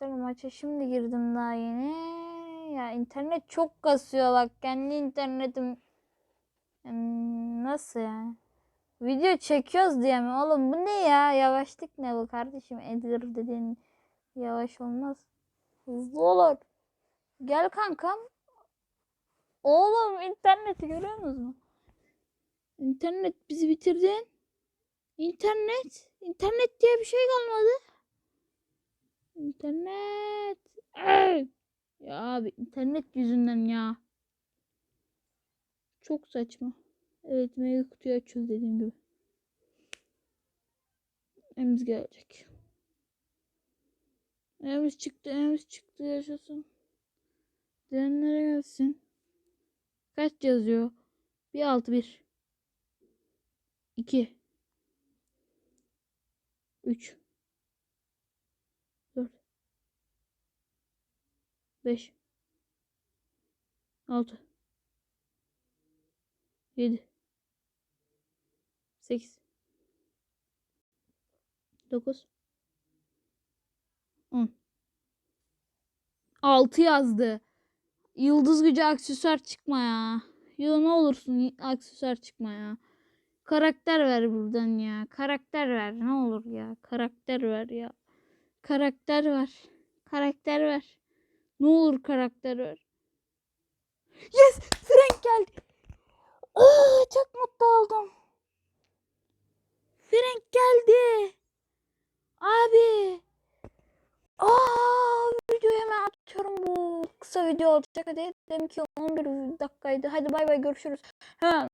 arkadaşlar maça şimdi girdim daha yeni. Ya internet çok kasıyor bak kendi internetim. Hmm, Nasıl yani? Video çekiyoruz diye mi? Oğlum bu ne ya? Yavaşlık ne bu kardeşim? Edilir dediğin yavaş olmaz. Hızlı olur. Gel kankam. Oğlum interneti görüyor musunuz? İnternet bizi bitirdin. İnternet. İnternet diye bir şey kalmadı. İnternet. Ya abi internet yüzünden ya. Çok saçma. Evet mega kutuyu açıyoruz dediğim gibi. Emz gelecek. Emz çıktı, emz çıktı yaşasın. Diyenlere gelsin. Kaç yazıyor? 1 6 1 2 3 5 6 7 8 9 10 6 yazdı. Yıldız gücü aksesuar çıkma ya. Ya ne olursun aksesuar çıkma ya. Karakter ver buradan ya. Karakter ver ne olur ya. Karakter ver ya. Karakter ver. Karakter ver. Ne olur karakter ver. Yes! Frank geldi. Aa, çok mutlu oldum. Frank geldi. Abi. Aa, videoyu hemen atıyorum bu kısa video olacak. Hadi dedim ki 11 dakikaydı. Hadi bay bay görüşürüz. Hemen